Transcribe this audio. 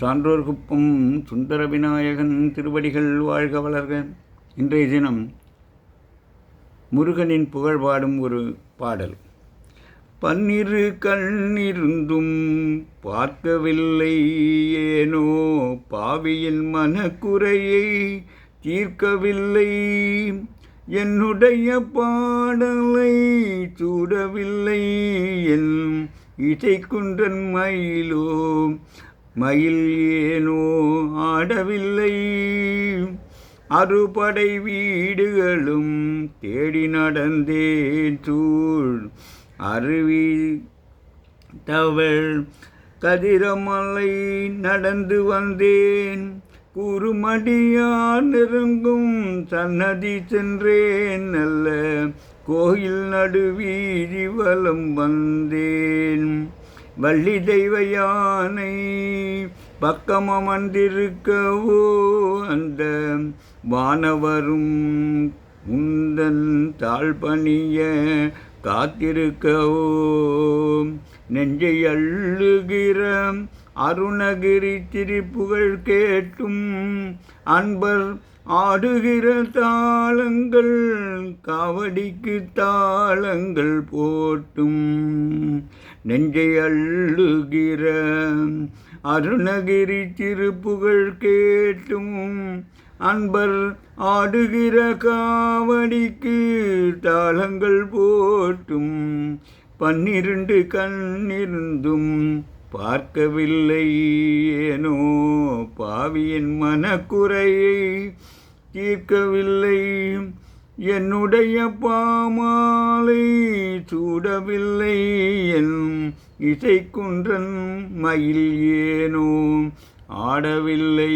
சான்றோர்குப்பம் சுந்தர விநாயகன் திருவடிகள் வாழ்க வளர்க. இன்றைய தினம் முருகனின் புகழ் பாடும் ஒரு பாடல். பன்னிரு கண்ணிருந்தும் பார்க்கவில்லை ஏனோ பாவியின் மனக்குறையை தீர்க்கவில்லை. என்னுடைய பாடலை சூடவில்லை என் இசைக்குன்றன் மயிலோ மயில் ஏனோ ஆடவில்லை. அறுபடை வீடுகளும் தேடி நடந்தேன் தூள். அருவி தவள் கதிரமலை நடந்து வந்தேன். குறுமடியார் நெருங்கும் சன்னதி சென்றேன். நல்ல கோயில் நடுவீதி வலம் வந்தேன். வள்ளி தெய்வ யானை பக்கமமர்ந்திருக்கவோ அந்த வானவரும் உந்தன் தாழ்பணிய காத்திருக்கவோ. நெஞ்சை அள்ளுகிற அருணகிரி திரிப்புகள் கேட்டும் அன்பர் ஆடுகிற தாளங்கள் காவடிக்கு தாளங்கள் போட்டும். நெஞ்சை அள்ளுகிற அருணகிரி திருப்புகழ் கேட்டும். அன்பர் ஆடுகிற காவடிக்கு தாளங்கள் போட்டும். பன்னிரண்டு கண்ணிருந்தும் பார்க்கவில்லை ஏனோ பாவியின் மனக்குறையை தீர்க்கவில்லை. என்னுடைய பாமாலை சூடவில்லை என் இசைக்குன்றன் மயில் ஏனோ ஆடவில்லை.